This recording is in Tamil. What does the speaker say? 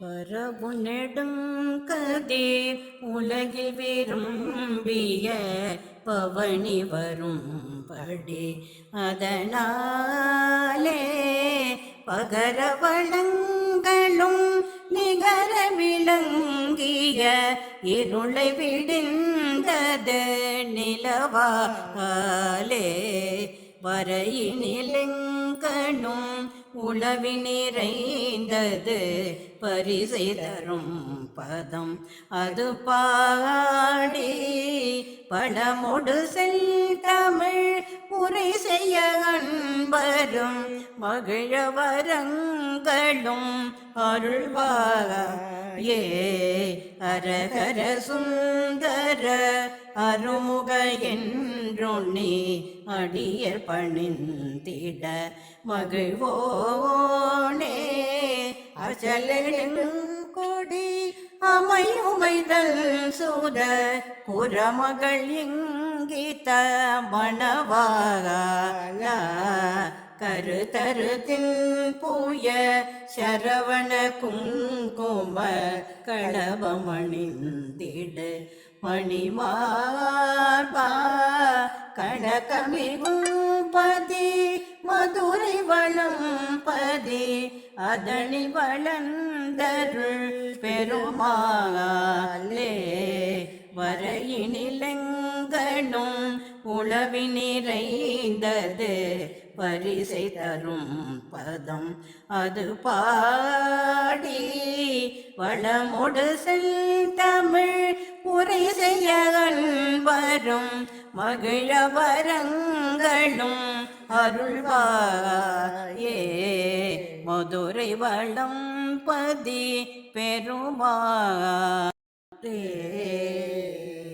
பரவு நெடுங்கதிர் உலகில் விரும்பிய பவனி வரும்படி அதனாலே பகர வளங்களும் நிகர விளங்கிய இருளை விடிந்தது நிலவாலே வரையினிலங்க கணும் உளவி நிறைந்தது. பரிசை தரும் பதம் அது பாடி படமொடு செல் தமிழ் உரை செய்ய வரும் மகிழ வரங்களும் அருள்வாயே. அரகர சுந்தர அருமுக என்றொன்னி அடியர் பணிந்திட மகிழ்வோனே. அச்சலின் கொடி அமையுமைதல் சூத குரமகள் இங்கித மணவாகலா கருத்தருத்தின் பூய சரவண குங்கும களவமணிந்திடு மணிமார்பா கணக்கமிகும் பதி மதுரை வளம் பதி அதனி வளர்ந்தருள் பெருமாளே வரையினிலங்கனும் உளவி நிறைந்தது பரிசை தரும் பதம். அது பாடி வளமுடு செல் தமிழ் உரை செய்ய வரும் மகிழ வரங்களும் அருள்வாயே. மதுரை வளம் பதி பெருமாளே.